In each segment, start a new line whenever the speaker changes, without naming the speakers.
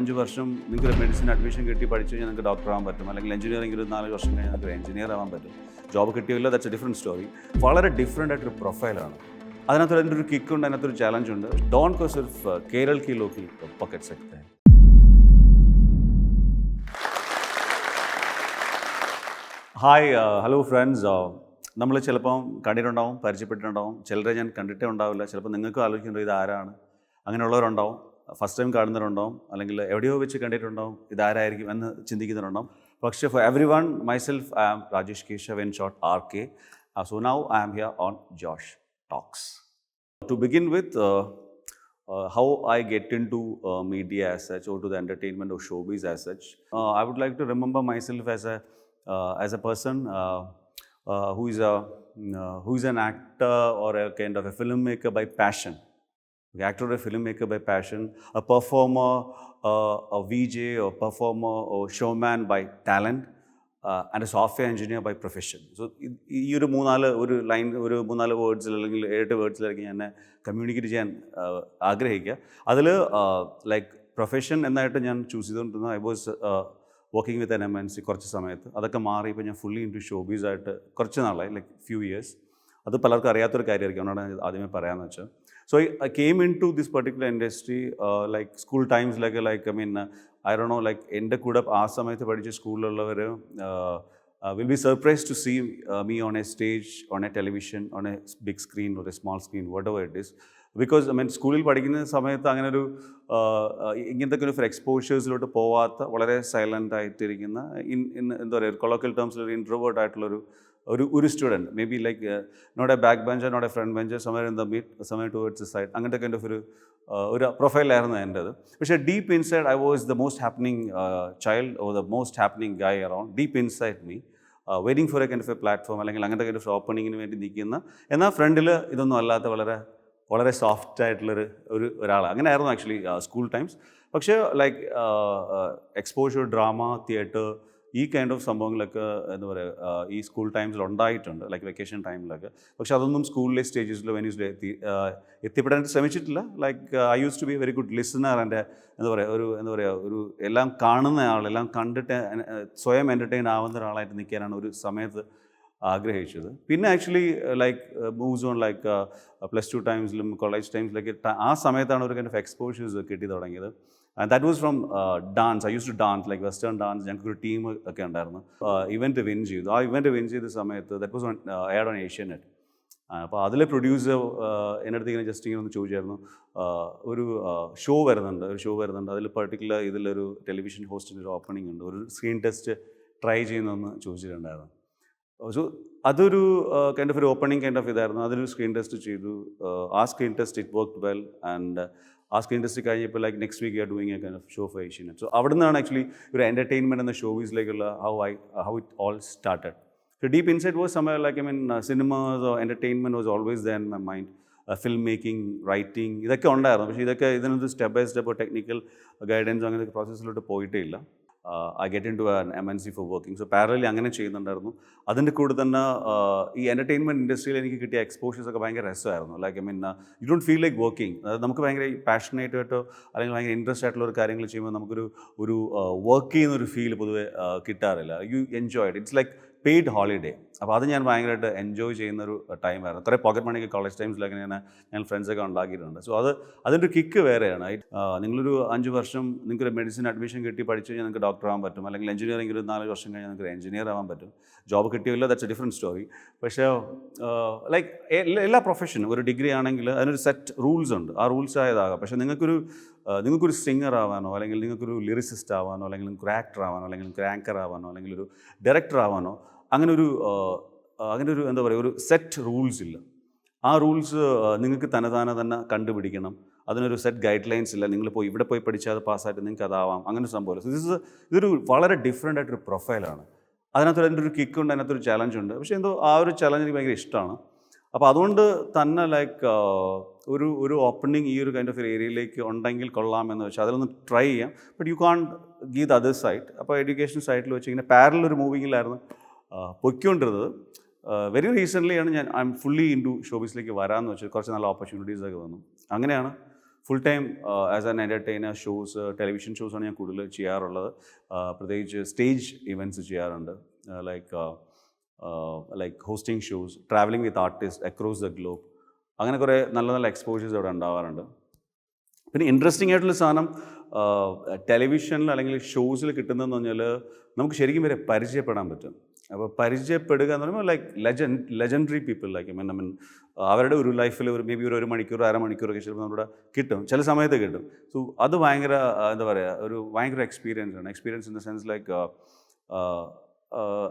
അഞ്ച് വർഷം നിങ്ങൾക്ക് മെഡിസിൻ അഡ്മിഷൻ കിട്ടി പഠിച്ചു കഴിഞ്ഞാൽ നിങ്ങൾക്ക് ഡോക്ടർ ആവാൻ പറ്റും. അല്ലെങ്കിൽ എഞ്ചിനീയറിംഗ് ഒരു നാല് വർഷം കഴിഞ്ഞാൽ നിങ്ങൾക്ക് എഞ്ചിനീയർ ആവാൻ പറ്റും. ജോബ് കിട്ടിയില്ല ദാറ്റ്സ് എ ഡിഫറെന്റ് സ്റ്റോറി വളരെ ഡിഫറെന്റ് ആയിട്ടൊരു പ്രൊഫൈലാണ് അതിനകത്ത് അതിന്റെ ഒരു കിക്കുണ്ട് അതിനകത്തൊരു ചാലഞ്ചുണ്ട് ഡോൺ കോസ് ഓഫ് കേരൾ കി ലോക്കി പക്കറ്റ് സെക്ടർ ഹായ് ഹലോ ഫ്രണ്ട്സ് നമ്മൾ ചിലപ്പം കണ്ടിട്ടുണ്ടാവും പരിചയപ്പെട്ടിട്ടുണ്ടാവും. ചിലരെ ഞാൻ കണ്ടിട്ടേ ഉണ്ടാവില്ല. ചിലപ്പോൾ നിങ്ങൾക്കും ആലോചിക്കുന്നത് ഇത് ആരാണ്? അങ്ങനെയുള്ളവരുണ്ടാവും. ഫസ്റ്റ് ടൈം കാണുന്നവരുണ്ടാവും അല്ലെങ്കിൽ എവിടെയോ വെച്ച് കണ്ടിട്ടുണ്ടാവും ഇതാരായിരിക്കും എന്ന് ചിന്തിക്കുന്നവരുണ്ടാവും പക്ഷേ for everyone myself I am Rajesh Keshav in short R K so now I am here on Josh Talks To begin with, uh, uh, how I get into uh, media as such, or to the entertainment or showbiz as such, uh, I would like to remember myself as a uh, as a person uh, uh, who is a uh, who is an actor or a kind of a filmmaker by passion. Okay, actor or filmmaker by passion, a performer, uh, a VJ or performer or showman by talent, uh, and a software engineer by profession. ഈ ഒരു മൂന്നാൽ ഒരു line ഒരു മൂന്നാൽ വേർഡ്സിൽ അല്ലെങ്കിൽ ഏഴ് വേർഡ്സിലായിരിക്കും ഞാൻ communicate ചെയ്യാൻ uh, ആഗ്രഹിക്കുക. അതിൽ ലൈക്ക് പ്രൊഫഷൻ എന്നായിട്ട് ഞാൻ ചൂസ് ചെയ്തുകൊണ്ടിരുന്ന I was working with N M N C കുറച്ച് സമയത്ത്. അതൊക്കെ മാറി ഇപ്പോൾ ഞാൻ ഫുള്ളി ഇൻ ടു ഷോബീസ് ആയിട്ട് കുറച്ച് നാളായി ലൈക്ക് ഫ്യൂ ഇയേഴ്സ് അത് പലർക്കും അറിയാത്തൊരു കാര്യമായിരിക്കും. അതുകൊണ്ടാണ് ആദ്യമേ പറയാമെന്ന് വെച്ചാൽ so I came into this particular industry like school ടൈംസിലൊക്കെ like I mean I ഡോ നോ ലൈക്ക് എന്റെ കൂടെ ആ സമയത്ത് പഠിച്ച സ്കൂളിലുള്ളവർ will be surprise to see me on a stage on a television on a big screen ഒരു small screen whatever it is because I mean സ്കൂളിൽ പഠിക്കുന്ന സമയത്ത് അങ്ങനെ ഒരു ഇങ്ങനത്തെ ഒരു എക്സ്പോഷേഴ്സിലോട്ട് പോവാത്ത വളരെ സൈലന്റ് ആയിട്ടിരിക്കുന്ന ഇൻ ഇൻ എന്താ പറയുക കൊളോക്കൽ ടേംസിൽ ഒരു ഇൻട്രോവേർട്ട് ആയിട്ടുള്ളൊരു ഒരു ഒരു student maybe like not a back bencher not a front bencher സമയർ in the meet സമയർ towards side അങ്ങനത്തെ കൈൻഡ് ഓഫ് ഒരു uh, ഒരു പ്രൊഫൈലായിരുന്നു എന്റെ അത്. പക്ഷേ deep inside I was the most happening child or the most happening guy around deep inside me waiting for a kind of a platform അല്ലെങ്കിൽ അങ്ങനത്തെ kind of ഓപ്പണിങ്ങിന് വേണ്ടി നിൽക്കുന്ന എന്നാൽ ഫ്രണ്ടിൽ ഇതൊന്നും അല്ലാത്ത വളരെ വളരെ സോഫ്റ്റ് ആയിട്ടുള്ളൊരു ഒരു ഒരാൾ അങ്ങനെയായിരുന്നു ആക്ച്വലി സ്കൂൾ ടൈംസ് പക്ഷേ ലൈക്ക് എക്സ്പോഷർ ഡ്രാമ തിയേറ്റർ ഈ കൈൻഡ് ഓഫ് സംഭവങ്ങളൊക്കെ എന്താ പറയുക ഈ സ്കൂൾ ടൈംസിൽ ഉണ്ടായിട്ടുണ്ട് ലൈക്ക് വെക്കേഷൻ ടൈമിലൊക്കെ പക്ഷെ അതൊന്നും സ്കൂളിലെ സ്റ്റേജസിൽ വെന്യൂസിൽ എത്തി എത്തിപ്പെടാൻ ശ്രമിച്ചിട്ടില്ല. Like I use to be very good listener എന്റെ എന്താ പറയുക ഒരു എന്താ പറയുക ഒരു എല്ലാം കാണുന്ന ആൾ എല്ലാം കണ്ടിട്ട് സ്വയം എന്റർടൈൻ ആവുന്ന ഒരാളായിട്ട് നിൽക്കാനാണ് ഒരു സമയത്ത് ആഗ്രഹിച്ചത്. പിന്നെ actually like moves on like plus two ടൈംസിലും college ടൈംസിലൊക്കെ ആ സമയത്താണ് ഒരു കൈൻഡ് ഓഫ് എക്സ്പോഷേഴ്സ് കിട്ടി തുടങ്ങിയത്. And that was from dance I use to dance like western dance ഞങ്ങൾക്ക് ഒരു ടീം ഒക്കെ ഉണ്ടായിരുന്നു. ഇവന്റ് വിൻ ചെയ്തു. ആ ഇവന്റ് വിൻ ചെയ്ത സമയത്ത് that was on air on Asianet അപ്പോൾ അതിലെ പ്രൊഡ്യൂസർ എന്റെ അടുത്ത് ഇങ്ങനെ ജസ്റ്റ് ഇങ്ങനെ ഒന്ന് ചോദിച്ചായിരുന്നു. ഒരു ഷോ വരുന്നുണ്ട്. ഒരു ഷോ വരുന്നുണ്ട്. അതിൽ പെർട്ടിക്കുലർ ഇതിലൊരു ടെലിവിഷൻ ഹോസ്റ്റിന്റെ ഒരു ഓപ്പണിംഗ് ഉണ്ട്. ഒരു സ്ക്രീൻ ടെസ്റ്റ് ട്രൈ ചെയ്യുന്നതെന്ന് ചോദിച്ചിട്ടുണ്ടായിരുന്നു. സോ അതൊരു കൈൻഡ് ഓഫ് ഒരു ഓപ്പണിംഗ് കൈൻഡ് ഓഫ് ഇതായിരുന്നു. അതൊരു സ്ക്രീൻ ടെസ്റ്റ് ചെയ്തു. ആ screen test it work well and ആ സ്ക്രീൻ ടെസ്റ്റ് കഴിഞ്ഞപ്പോൾ like next week are doing a kind of show for Asian so അവിടെ നിന്നാണ് ആക്ച്വലി ഒരു എന്റർടൈൻമെന്റ് എന്ന ഷോവീസിലേക്കുള്ള how I how it all started so deep inside was somewhere like I mean cinemas oh or entertainment was always my mind. Film making writing ഇതൊക്കെ ഉണ്ടായിരുന്നു. പക്ഷേ ഇതൊക്കെ ഇതിനൊരു step by step technical guidance അങ്ങനത്തെ പ്രോസസ്സിലോട്ട് പോയിട്ടേ ഇല്ല. I get into M N C for working so parallelly അങ്ങനെ ചെയ്യുന്നുണ്ടായിരുന്നു. അതിന്റെ കൂടെ തന്നെ ഈ എന്റർടൈൻമെന്റ് ഇൻഡസ്ട്രിയിൽ എനിക്ക് കിട്ടിയ എക്സ്പോഷേഴ്സ് ഒക്കെ ഭയങ്കര രസമായിരുന്നു. Like I mean you don't feel like working അതായത് നമുക്ക് ഭയങ്കര പാഷനേറ്റ് ആയിട്ടോ അല്ലെങ്കിൽ ഭയങ്കര ഇൻട്രസ്റ്റ് ആയിട്ടുള്ള ഒരു കാര്യങ്ങൾ ചെയ്യുമ്പോൾ നമുക്കൊരു ഒരു വർക്ക് ചെയ്യുന്ന ഒരു ഫീൽ പൊതുവെ കിട്ടാറില്ല. You enjoy it it's like paid holiday അപ്പോൾ അത് ഞാൻ ഭയങ്കരമായിട്ട് എൻജോയ് ചെയ്യുന്ന ഒരു ടൈമായിരുന്നു അത്രയും പോക്കറ്റ് മണിക്ക് കോളേജ് ടൈംസിലൊക്കെ ഞാൻ ഞാൻ ഫ്രണ്ട്സൊക്കെ ഉണ്ടാക്കിയിട്ടുണ്ട്. സോ അത് അതിന്റെ ഒരു കിക്ക് വേറെയാണ് നിങ്ങളൊരു അഞ്ച് വർഷം നിങ്ങൾക്ക് മെഡിസിൻ അഡ്മിഷൻ കിട്ടി പഠിച്ചു കഴിഞ്ഞാൽ നിങ്ങൾക്ക് ഡോക്ടർ ആവാൻ പറ്റും. അല്ലെങ്കിൽ എഞ്ചിനീയറിംഗ് ഒരു നാല് വർഷം കഴിഞ്ഞാൽ നിങ്ങൾക്ക് എഞ്ചിനീയർ ആവാൻ പറ്റും. ജോബ് കിട്ടിയില്ല ദാറ്റ്സ് എ ഡിഫറെന്റ് സ്റ്റോറി പക്ഷേ ലൈക്ക് എല്ലാ പ്രൊഫഷനും ഒരു ഡിഗ്രി ആണെങ്കിൽ അതിനൊരു സെറ്റ് റൂൾസ് ഉണ്ട്. ആ റൂൾസ് ആയതാകാം. പക്ഷേ നിങ്ങൾക്കൊരു നിങ്ങൾക്കൊരു സിംഗർ ആവാനോ അല്ലെങ്കിൽ നിങ്ങൾക്കൊരു ലിറിസിസ്റ്റ് ആവാനോ അല്ലെങ്കിൽ നിങ്ങൾക്ക് ആക്ടർ ആവാനോ അല്ലെങ്കിൽ നിങ്ങൾക്ക് ആങ്കർ ആവാനോ അല്ലെങ്കിൽ ഒരു ഡയറക്ടർ ആവാനോ അങ്ങനെ ഒരു അങ്ങനെ ഒരു എന്താ പറയുക ഒരു സെറ്റ് റൂൾസ് ഇല്ല. ആ റൂൾസ് നിങ്ങൾക്ക് തനതാനെ തന്നെ കണ്ടുപിടിക്കണം. അതിനൊരു സെറ്റ് ഗൈഡ് ലൈൻസ് ഇല്ല. നിങ്ങൾ പോയി ഇവിടെ പോയി പഠിച്ചാൽ അത് പാസ്സായിട്ട് നിങ്ങൾക്ക് അതാവാം. അങ്ങനെ ഒരു സംഭവമില്ല സോ ദിസ് ഇതൊരു വളരെ ഡിഫറെന്റ് ആയിട്ടൊരു പ്രൊഫൈലാണ് അതിനകത്ത് അതിന്റെ ഒരു കിക്ക് ഉണ്ട് അതിനകത്തൊരു ചലഞ്ച് ഉണ്ട്. പക്ഷേ എന്തോ ആ ഒരു ചലഞ്ച് എനിക്ക് ഭയങ്കര ഇഷ്ടമാണ്. അപ്പോൾ അതുകൊണ്ട് തന്നെ ലൈക്ക് ഒരു ഒരു ഓപ്പണിങ് ഈ ഒരു കൈൻഡ് ഓഫ് ഏരിയയിലേക്ക് ഉണ്ടെങ്കിൽ കൊള്ളാമെന്ന് വെച്ചാൽ അതിലൊന്ന് ട്രൈ ചെയ്യാം. But you can give the other side അപ്പോൾ എഡ്യൂക്കേഷൻ സൈഡിൽ വെച്ച് ഇങ്ങനെ പാരലൽ ഒരു മൂവിങ്ങിലായിരുന്നു പൊയ്ക്കൊണ്ടിരുന്നത്. വെരി റീസെന്റ്ലിയാണ് ഞാൻ I'm fully into ഷോബീസിലേക്ക് വരാമെന്ന് വെച്ചാൽ കുറച്ച് നല്ല ഓപ്പർച്യൂണിറ്റീസ് ഒക്കെ വന്നു. അങ്ങനെയാണ് full time as an entertainer shows television ഷോസാണ് ഞാൻ കൂടുതൽ ചെയ്യാറുള്ളത്. പ്രത്യേകിച്ച് സ്റ്റേജ് ഇവന്റ്സ് ചെയ്യാറുണ്ട്. Like like hosting shows travelling with artist across the globe അങ്ങനെ കുറേ നല്ല നല്ല എക്സ്പോഷേഴ്സ് അവിടെ ഉണ്ടാവാറുണ്ട്. പിന്നെ ഇൻട്രസ്റ്റിംഗ് ആയിട്ടുള്ള സാധനം ടെലിവിഷനിൽ അല്ലെങ്കിൽ ഷോസിൽ കിട്ടുന്നതെന്ന് പറഞ്ഞാൽ നമുക്ക് ശരിക്കും വരെ പരിചയപ്പെടാൻ പറ്റും. അപ്പോൾ പരിചയപ്പെടുക എന്ന് പറയുമ്പോൾ like legend legendary people like mean I mean അവരുടെ ഒരു ലൈഫിൽ ഒരു മേ ബി ഒരു ഒരു മണിക്കൂർ അരമണിക്കൂറൊക്കെ ചിലപ്പോൾ നമ്മുടെ കിട്ടും. ചില സമയത്ത് കിട്ടും. സോ അത് ഭയങ്കര ആ, എന്താ പറയുക ഒരു ഭയങ്കര എക്സ്പീരിയൻസ് ആണ്. Experience in the sense like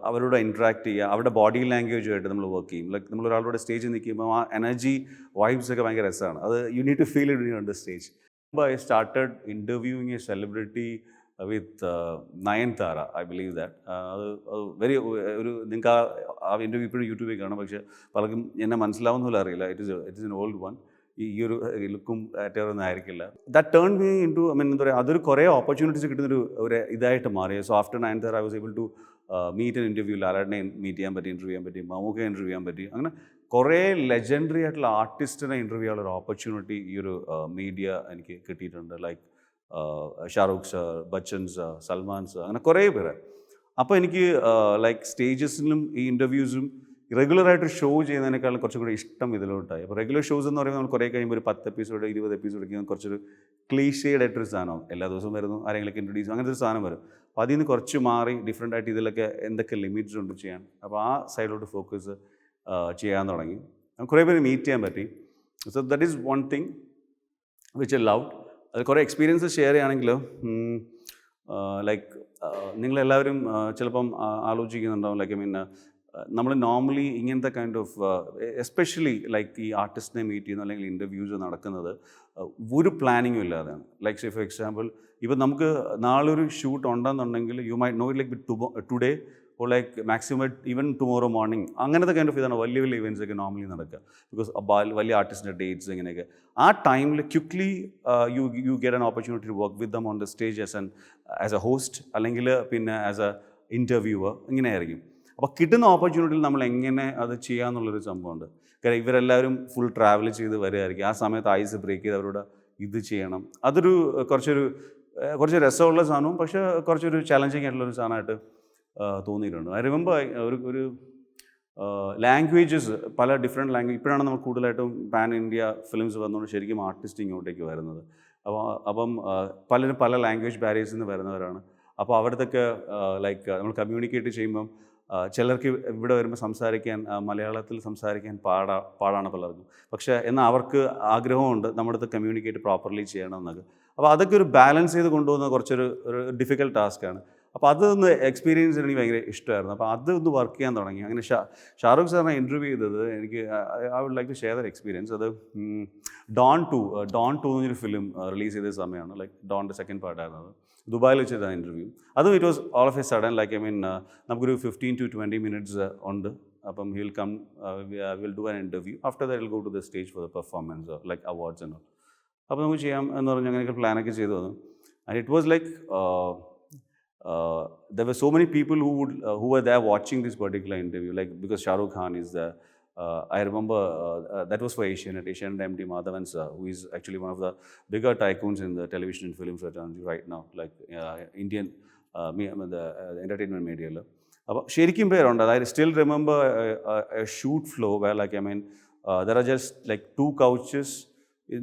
അവരോട് ഇൻട്രാക്ട് ചെയ്യുക. അവരുടെ ബോഡി ലാംഗ്വേജുമായിട്ട് നമ്മൾ വർക്ക് ചെയ്യും. ലൈക്ക് നമ്മൾ ഒരാളുടെ സ്റ്റേജിൽ നിൽക്കുമ്പോൾ ആ എനർജി വൈബ്സ് ഒക്കെ ഭയങ്കര രസമാണ്. അത് you need to feel it on the stage I started interviewing a celebrity with Nayanthara I believe that അത് വെരി ഒരു നിങ്ങൾക്ക് ആ ആ ഇന്റർവ്യൂ ഇപ്പോഴും യൂട്യൂബിൽ കാണാം. പക്ഷേ പലർക്കും എന്നെ മനസ്സിലാവുന്ന മനസ്സിലാവുന്നില്ല അറിയില്ല. It is it is an old one ഈ ഒരു ലുക്കും ഒന്നും ആയിരിക്കില്ല. That turn me into I mean എന്താ പറയുക അതൊരു കുറേ ഓപ്പർച്യൂണിറ്റീസ് കിട്ടുന്നൊരു ഒരു ഇതായിട്ട് മാറി. So after Nayanthara I was able to meet and interview ലാലാടിനെ meet ചെയ്യാൻ പറ്റി ഇന്റർവ്യൂ ചെയ്യാൻ പറ്റി മമ്മൂക്കെ ഇന്റർവ്യൂ ചെയ്യാൻ പറ്റി അങ്ങനെ കുറേ ലെജൻഡറി ആയിട്ടുള്ള ആർട്ടിസ്റ്റിനെ ഇന്റർവ്യൂ ചെയ്യാനുള്ള ഒരു ഓപ്പർച്യൂണിറ്റി ഈ ഒരു മീഡിയ എനിക്ക് കിട്ടിയിട്ടുണ്ട്. Like Shahrukh sir Bachchan sir Salman sir അങ്ങനെ കുറേ പേര്. അപ്പോൾ എനിക്ക് ലൈക്ക് സ്റ്റേജസിലും ഈ ഇന്റർവ്യൂസും റെഗുലറായിട്ട് ഷോ ചെയ്യുന്നതിനേക്കാളും കുറച്ചും കൂടി ഇഷ്ടം ഇതിലോട്ടായി. അപ്പോൾ റെഗുലർ ഷോസ് എന്ന് പറയുമ്പോൾ നമ്മൾ കുറേ കഴിയുമ്പോൾ ഒരു പത്ത് എപ്പിസോഡ് ഇരുപത് എപ്പിസോഡ് ഒക്കെ കുറച്ചൊരു ക്ലീഷേഡ് ആയിട്ടൊരു സാധനം എല്ലാ ദിവസവും വരുന്നു ആരെങ്കിലും ഇൻട്രൊഡ്യൂസ് അങ്ങനത്തെ ഒരു സാധനം വരും. അപ്പോൾ അതിൽ നിന്ന് കുറച്ച് മാറി ഡിഫറെന്റ് ആയിട്ട് ഇതിലൊക്കെ എന്തൊക്കെ ലിമിറ്റ്സ് ഉണ്ട് ചെയ്യാൻ. അപ്പോൾ ആ സൈഡിലോട്ട് ഫോക്കസ് ചെയ്യാൻ തുടങ്ങി. കുറേ പേര് മീറ്റ് ചെയ്യാൻ പറ്റി. So that is one thing which a love അത് കുറേ എക്സ്പീരിയൻസ് ഷെയർ ചെയ്യുകയാണെങ്കിൽ ലൈക്ക് നിങ്ങളെല്ലാവരും ചിലപ്പം ആലോചിക്കുന്നുണ്ടാവും. ലൈക്ക് ഐ മീൻ നമ്മൾ നോർമലി ഇങ്ങനത്തെ കൈൻഡ് ഓഫ് എസ്പെഷ്യലി ലൈക്ക് ഈ ആർട്ടിസ്റ്റിനെ മീറ്റ് ചെയ്യുന്ന അല്ലെങ്കിൽ ഇന്റർവ്യൂസ് നടക്കുന്നത് ഒരു പ്ലാനിങ്ങും ഇല്ലാതെയാണ്. ലൈക്ക് സേ ഫോർ എക്സാമ്പിൾ ഇപ്പം നമുക്ക് നാളെ ഒരു ഷൂട്ട് ഉണ്ടെന്നുണ്ടെങ്കിൽ you my know like today oh like maximum even tomorrow morning അങ്ങനത്തെ കൈൻഡ് ഓഫ് ഇതാണ് വലിയ വലിയ ഇവന്റ്സ് ഒക്കെ നോർമലി നടക്കുക. ബിക്കോസ് വലിയ ആർട്ടിസ്റ്റിന്റെ ഡേറ്റ്സ് ഇങ്ങനെയൊക്കെ. ആ ടൈമിൽ quickly you you get an opportunity to work with them on the stage as an as a host അല്ലെങ്കിൽ പിന്നെ ആസ് എ ഇന്റർവ്യൂവർ ഇങ്ങനെയായിരിക്കും. അപ്പോൾ കിട്ടുന്ന ഓപ്പർച്യൂണിറ്റിയിൽ നമ്മൾ എങ്ങനെ അത് ചെയ്യാമെന്നുള്ളൊരു സംഭവമുണ്ട്. കാര്യം ഇവരെല്ലാവരും ഫുൾ ട്രാവൽ ചെയ്ത് വരികയായിരിക്കും. ആ സമയത്ത് ഐസ് ബ്രേക്ക് ചെയ്ത് അവരോട് ഇത് ചെയ്യണം. അതൊരു കുറച്ചൊരു കുറച്ച് രസമുള്ള സാധനവും പക്ഷേ കുറച്ചൊരു ചലഞ്ചിങ് ആയിട്ടുള്ളൊരു സാധനമായിട്ട് തോന്നിയിട്ടുണ്ട്. ഐ റിമെമ്പർ ഒരു ഒരു ലാംഗ്വേജസ് പല ഡിഫറെന്റ് ലാംഗ്വേജ് ഇപ്പോഴാണ് നമ്മൾ കൂടുതലായിട്ടും പാൻ ഇന്ത്യ ഫിലിംസ് വന്നുകൊണ്ട് ശരിക്കും ആർട്ടിസ്റ്റ് ഇങ്ങോട്ടേക്ക് വരുന്നത്. അപ്പോൾ അപ്പം പലരും പല ലാംഗ്വേജ് ബാരിയേഴ്സിൽ നിന്ന് വരുന്നവരാണ്. അപ്പോൾ അവിടത്തൊക്കെ ലൈക്ക് നമ്മൾ കമ്മ്യൂണിക്കേറ്റ് ചെയ്യുമ്പം ചിലർക്ക് ഇവിടെ വരുമ്പോൾ സംസാരിക്കാൻ മലയാളത്തിൽ സംസാരിക്കാൻ പാടാ പാടാണ് പലർക്കും. പക്ഷേ എന്നാൽ അവർക്ക് ആഗ്രഹമുണ്ട് നമ്മുടെ അടുത്ത് കമ്മ്യൂണിക്കേറ്റ് പ്രോപ്പർലി ചെയ്യണമെന്നൊക്കെ. അപ്പോൾ അതൊക്കെ ഒരു ബാലൻസ് ചെയ്ത് കൊണ്ടുപോകുന്ന കുറച്ചൊരു ഒരു ഡിഫിക്കൽട്ട് ടാസ്ക്കാണ് അപ്പോൾ അതൊന്ന് എക്സ്പീരിയൻസ് എനിക്ക് ഭയങ്കര ഇഷ്ടമായിരുന്നു. അപ്പോൾ അത് ഒന്ന് വർക്ക് ചെയ്യാൻ തുടങ്ങി. അങ്ങനെ ഷാ ഷാറൂഖ് സാറിനെ ഇന്റർവ്യൂ ചെയ്തത് എനിക്ക് I would like to share their experience അത് ഡോൺ ടു ഡോൺ ടു എന്നൊരു ഫിലിം റിലീസ് ചെയ്ത സമയമാണ്. ലൈക്ക് ഡോണിന്റെ സെക്കൻഡ് പാർട്ടായിരുന്നു അത് ദുബായിൽ വെച്ചതാണ് ഇന്റർവ്യൂ അതും it was all of a sudden like I mean നമുക്കൊരു ഫിഫ്റ്റീൻ ടു ട്വന്റി മിനിറ്റ്സ് ഉണ്ട്. അപ്പം he'll come will do an interview after the will go to the stage for the performance like awards എന്നോ അപ്പോൾ നമുക്ക് ചെയ്യാം എന്ന് പറഞ്ഞ് അങ്ങനെയൊക്കെ പ്ലാനൊക്കെ ചെയ്തു വന്നു and it was like there were so many people who would uh, who were there watching this particular interview like because Shah Rukh Khan is there uh, I remember uh, uh, that was for Asian Asian MD Madhavan sir who is actually one of the bigger tycoons in the television and film fraternity right now like uh, Indian uh, me, I mean, the uh, entertainment media അപ്പോൾ ശരിക്കും പേരുണ്ട് അതായത് still remember shoot flow way like I mean there are just like two couches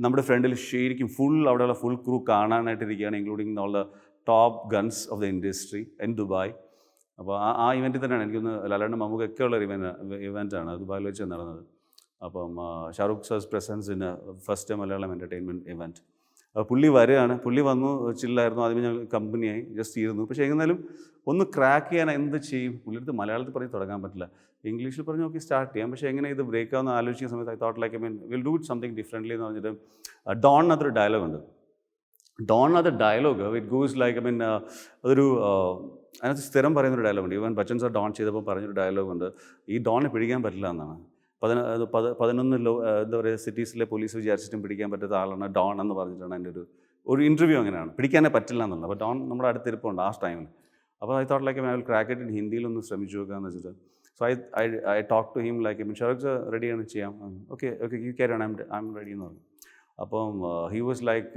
നമ്മുടെ ഫ്രണ്ടിൽ ശരിക്കും full അവിടെയുള്ള full crew കാണാനായിട്ടിരിക്കുകയാണ് including all the top guns of the industry in Dubai അപ്പോൾ ആ ആ ഇവന്റിൽ തന്നെയാണ്. എനിക്കൊന്ന് ലാലാണ്ട് മമ്മൂക്കൊക്കെ ഉള്ള ഒരു ഇവന്റ് ഇവന്റാണ് ദുബായിൽ വെച്ച് നടന്നത്. അപ്പം ഷാറുഖ് സാസ് presence in first Malayalam entertainment event പുള്ളി വരികയാണ്. പുള്ളി വന്നു ചില്ലായിരുന്നു. ആദ്യമേ ഞങ്ങൾ കമ്പനിയായി ജസ്റ്റ് ഇരുന്നു. പക്ഷേ എന്നാലും ഒന്ന് ക്രാക്ക് ചെയ്യാൻ എന്ത് ചെയ്യും? പുള്ളിയെടുത്ത് മലയാളത്തിൽ പറഞ്ഞ് തുടങ്ങാൻ പറ്റില്ല. ഇംഗ്ലീഷിൽ പറഞ്ഞ് നോക്കി സ്റ്റാർട്ട് ചെയ്യാം. പക്ഷേ എങ്ങനെ ഇത് ബ്രേക്ക് ആവുന്ന ആലോചിക്കുന്ന സമയത്ത് I thought like I mean will do it something differently എന്ന് പറഞ്ഞിട്ട് ഡോൺ അതൊരു ഡയലോഗ് ഉണ്ട്. ഡോൺ അത് dialogue it goes like I mean അതൊരു അതിനകത്ത് സ്ഥിരം പറയുന്നൊരു ഡയലോഗുണ്ട് ഈവൻ ബച്ചൻ സാർ ഡോൺ ചെയ്തപ്പോൾ പറഞ്ഞൊരു ഡയലോഗ് ഉണ്ട്. ഈ ഡോണിനെ പിടിക്കാൻ പറ്റില്ല എന്നാണ്. പതിന പതിനൊന്ന് ലോ എന്താ പറയുക സിറ്റീസിലെ പോലീസ് വിചാരിച്ചിട്ടും പിടിക്കാൻ പറ്റാത്ത ആളാണ് ഡോൺ എന്ന് പറഞ്ഞിട്ടാണ് എന്റെ ഒരു ഒരു ഇന്റർവ്യൂ അങ്ങനെയാണ്. പിടിക്കാനേ പറ്റില്ല എന്നുള്ളത്. അപ്പോൾ ഡോൺ നമ്മുടെ അടുത്തിരിപ്പുണ്ട് ആ ടൈമിൽ അപ്പോൾ I thought like I will crack it in ഹിന്ദിയിലൊന്ന് ശ്രമിച്ചു എന്ന് വെച്ചിട്ട്. So I I talk to him like mean ready റെഡിയാണ് ചെയ്യാം. Okay okay you carry on I am ready എന്ന് പറഞ്ഞു. അപ്പം he was like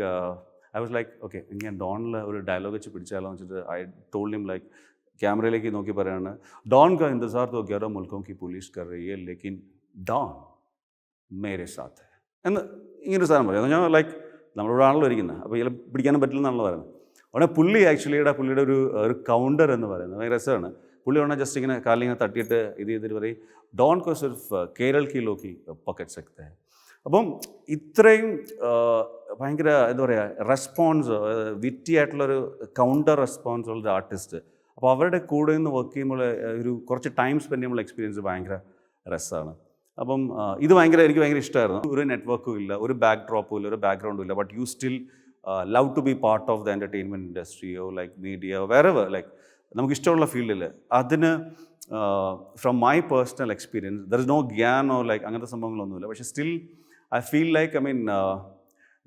I was like okay ഞാൻ ഡോണിൽ ഒരു ഡയലോഗ് വെച്ച് പിടിച്ചാലോ എന്ന് വെച്ചിട്ട് ഐ ടോൾഡ് ഹിം ലൈക്ക് ക്യാമറയിലേക്ക് നോക്കി പറയുകയാണ് ഡോൺ കാ ഇന്തസാർ തോ ഗ്യാരോ മുൽക്കോ കി പോലീസ് കർ റഹി ലേക്കിൻ ഡോൺ മേരെ സാത്ത്. എന്ന് ഇങ്ങനൊരു സാധനം പറയും ഞാൻ ലൈക്ക് നമ്മളിവിടെ ആണല്ലോ ഇരിക്കുന്നത് അപ്പോൾ ഇതിൽ പിടിക്കാനും പറ്റില്ലെന്നാണല്ലോ പറയുന്നത് ഉടനെ പുള്ളി ആക്ച്വലിയുടെ പുള്ളിയുടെ ഒരു ഒരു കൗണ്ടർ എന്ന് പറയുന്നത് ഭയങ്കര രസമാണ്. പുള്ളി ഉടനെ ജസ്റ്റ് ഇങ്ങനെ കാലിങ്ങനെ തട്ടിയിട്ട് ഇത് ചെയ്തിട്ട് പറയും ഡോൺ കോ സിർഫ് കേരൾ കി ലോക്കി പക്കറ്റ് സക്തേ അപ്പം ഇത്രയും ഭയങ്കര എന്താ പറയുക റെസ്പോൺസ് വിറ്റി ആയിട്ടുള്ളൊരു കൗണ്ടർ റെസ്പോൺസ് ഉള്ള ഒരു ആർട്ടിസ്റ്റ് അപ്പോൾ അവരുടെ കൂടെ നിന്ന് വർക്ക് ചെയ്യുമ്പോൾ ഒരു കുറച്ച് ടൈം സ്പെൻഡ് ചെയ്യുമ്പോൾ എക്സ്പീരിയൻസ് ഭയങ്കര രസമാണ് അപ്പം ഇത് ഭയങ്കര എനിക്ക് ഭയങ്കര ഇഷ്ടമായിരുന്നു ഒരു നെറ്റ്വർക്കും ഇല്ല ഒരു ബാക്ക് ഡ്രോപ്പും ഇല്ല ഒരു ബാക്ക്ഗ്രൗണ്ടും ഇല്ല but you still love to be part of the entertainment ഇൻഡസ്ട്രിയോ like media വേറെ ലൈക്ക് നമുക്ക് ഇഷ്ടമുള്ള ഫീൽഡിൽ അതിന് from my personal experience there is no ഗ്യാനോ like അങ്ങനത്തെ സംഭവങ്ങളൊന്നുമില്ല. പക്ഷേ still I feel like I mean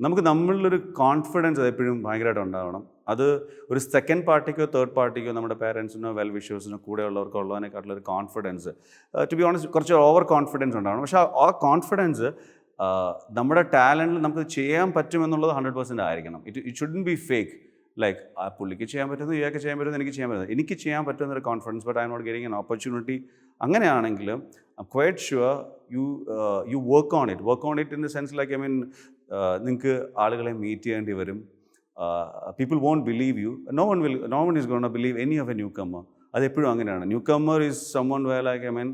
നമുക്ക് നമ്മളിലൊരു കോൺഫിഡൻസ് എപ്പോഴും ഭയങ്കരമായിട്ട് ഉണ്ടാവണം. അത് ഒരു സെക്കൻഡ് പാർട്ടിക്കോ തേർഡ് പാർട്ടിക്കോ നമ്മുടെ പേരൻസിനോ വെൽ വിഷേഴ്സിനോ കൂടെ ഉള്ളവർക്കോ ഉള്ളതിനെക്കാട്ടിലൊരു ഒരു കോൺഫിഡൻസ് ടു ബി ഓണസ്റ്റ് കുറച്ച് ഓവർ കോൺഫിഡൻസ് ഉണ്ടാവണം. പക്ഷേ ആ- കോൺഫിഡൻസ് നമ്മുടെ ടാലന്റിൽ നമുക്ക് ചെയ്യാൻ പറ്റുമെന്നുള്ളത് ഹൺഡ്രഡ് പെർസെന്റ് ആയിരിക്കണം. It it shouldn't be fake like ആ പുള്ളിക്ക് ചെയ്യാൻ പറ്റുന്നു ഇയാൾക്ക് ചെയ്യാൻ പറ്റുന്നു എനിക്ക് ചെയ്യാൻ പറ്റുന്നു എനിക്ക് ചെയ്യാൻ പറ്റുന്ന ഒരു confidence but I not getting an opportunity അങ്ങനെയാണെങ്കിൽ quite sure you you work on it work on it in the sense like I mean നിങ്ങൾക്ക് ആളുകളെ മീറ്റ് ചെയ്യേണ്ടി വരും. People won't believe you no one will no one is gonna believe any of a newcomer അതെപ്പോഴും അങ്ങനെയാണ്. Newcomer is someone way like I mean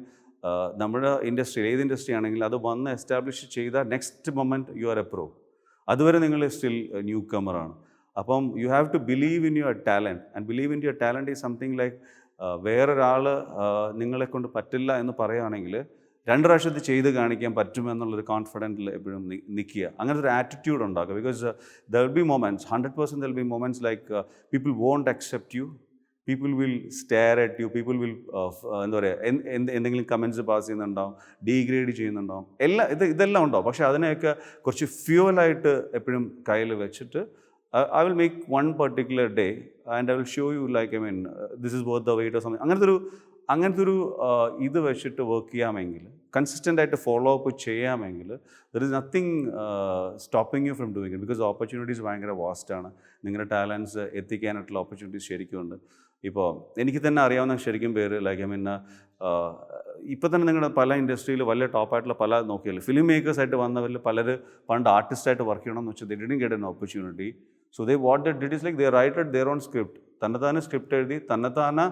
നമ്മുടെ industry ഏത് industry ആണെങ്കിലും അത് വന്ന് എസ്റ്റാബ്ലിഷ് ചെയ്ത next moment you are a pro അതുവരെ നിങ്ങൾ സ്റ്റിൽ ന്യൂ കമ്മറാണ് അപ്പം you have to believe in your talent and believe in your talent is something like വേറൊരാൾ നിങ്ങളെ കൊണ്ട് പറ്റില്ല എന്ന് പറയുകയാണെങ്കിൽ രണ്ട് പ്രാവശ്യത്തിൽ ചെയ്ത് കാണിക്കാൻ പറ്റുമെന്നുള്ളൊരു കോൺഫിഡന്റിൽ എപ്പോഴും നിൽക്കുക അങ്ങനത്തെ ഒരു ആറ്റിറ്റ്യൂഡ് ഉണ്ടാക്കുക. Because there be moments hundred percent there be moments like people won't accept you people will stare at you people will എന്താ പറയുക എന്ത് എന്തെങ്കിലും കമൻസ് പാസ് ചെയ്യുന്നുണ്ടാവും ഡീഗ്രേഡ് ചെയ്യുന്നുണ്ടാവും. എല്ലാം ഇത് ഇതെല്ലാം ഉണ്ടാവും. പക്ഷേ അതിനെയൊക്കെ കുറച്ച് ഫ്യൂവലായിട്ട് എപ്പോഴും കയ്യിൽ വെച്ചിട്ട് I will make one particular day and I will show you like I mean this is worth the wait of സമയം അങ്ങനത്തെ ഒരു അങ്ങനത്തെ ഒരു ആ, ഇത് വെച്ചിട്ട് വർക്ക് ചെയ്യാമെങ്കിൽ കൺസിസ്റ്റന്റ് ആയിട്ട് follow up ചെയ്യാമെങ്കിൽ there is nothing stopping you from doing because opportunities ഭയങ്കര വാസ്റ്റാണ് നിങ്ങളുടെ ടാലൻസ് എത്തിക്കാനായിട്ടുള്ള ഓപ്പർച്യൂണിറ്റീസ് ശരിക്കും ഉണ്ട്. ഇപ്പോൾ എനിക്ക് തന്നെ അറിയാവുന്ന ശരിക്കും പേര് ലൈക്ക് ഐ മീൻ ഇപ്പോൾ തന്നെ നിങ്ങളുടെ പല ഇൻഡസ്ട്രിയിൽ വലിയ ടോപ്പായിട്ടുള്ള പല നോക്കിയാലും ഫിലിം മേക്കേഴ്സായിട്ട് വന്നവരിൽ പലർ പണ്ട് ആർട്ടിസ്റ്റായിട്ട് വർക്ക് ചെയ്യണമെന്ന് വെച്ചാൽ they didn't get an opportunity so they what the did is like they writed their own script തന്നെത്താനെ script എഴുതി തന്നെത്താനെ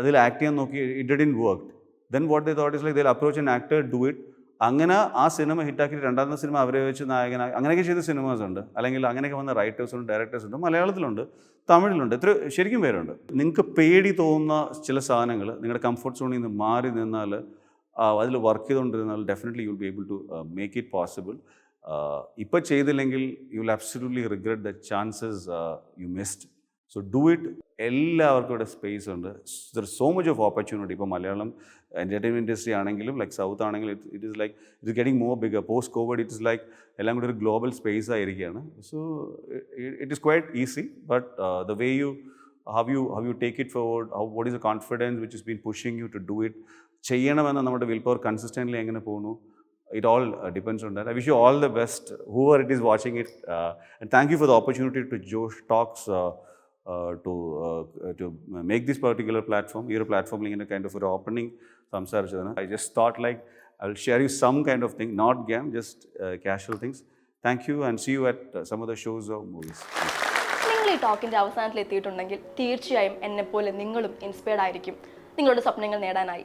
അതിൽ ആക്ട് ചെയ്യാൻ നോക്കി it didn't work then what they thought is like they approach an actor do it അങ്ങനെ ആ cinema ഹിറ്റാക്കിയിട്ട് രണ്ടാമത്തെ cinema അവരെ വെച്ച് നായകനായി അങ്ങനെയൊക്കെ ചെയ്ത സിനിമാസ് ഉണ്ട്. അല്ലെങ്കിൽ അങ്ങനെയൊക്കെ വന്ന റൈറ്റേഴ്സ് ഉണ്ട് ഡയറക്ടേഴ്സ് ഉണ്ട് മലയാളത്തിലുണ്ട് തമിഴിലുണ്ട് ഇത്ര ശരിക്കും പേരുണ്ട്. നിങ്ങൾക്ക് പേടി തോന്നുന്ന ചില സാധനങ്ങൾ നിങ്ങളുടെ കംഫർട്ട് സോണിൽ നിന്ന് മാറി നിന്നാൽ അതിൽ work ചെയ്തുകൊണ്ടിരുന്നാൽ definitely you will be able to make it possible ഇപ്പോൾ ചെയ്തില്ലെങ്കിൽ you will absolutely regret the chances you missed so do it എല്ലാവർക്കും ഇവിടെ സ്പേസ് ഉണ്ട്. There so much of opportunity ഇപ്പോൾ മലയാളം എന്റർടൈൻമെന്റ് ഇൻഡസ്ട്രി ആണെങ്കിലും ലൈക്ക് സൗത്ത് ആണെങ്കിലും it it is like it is getting more bigger post Covid it is like എല്ലാം കൂടി ഒരു global space ആയിരിക്കുകയാണ്. So it is quite easy but the way you how you how you take it forward how what is a confidence which is been pushing you to do it ചെയ്യണമെന്ന് നമ്മുടെ will power consistently എങ്ങനെ പോകുന്നു? It all uh, depends on that. I wish you all the best, whoever it is watching it, uh, and thank you for the opportunity to Josh Talks uh, uh, to uh, to make this particular platform. Your platform in a kind of an opening I just thought like I will share you some kind of thing, not game, just uh, casual things. Thank you and see you at uh, some of the shows or movies.
നിങ്ങൾ ഈ ടോക്കിന്റെ അവസാനത്തിൽ എത്തിയിട്ടുണ്ടെങ്കിൽ തീർച്ചയായും എന്നെപ്പോലെ നിങ്ങളും inspired ആയിരിക്കും നിങ്ങളുടെ സ്വപ്നങ്ങൾ നേടാനായി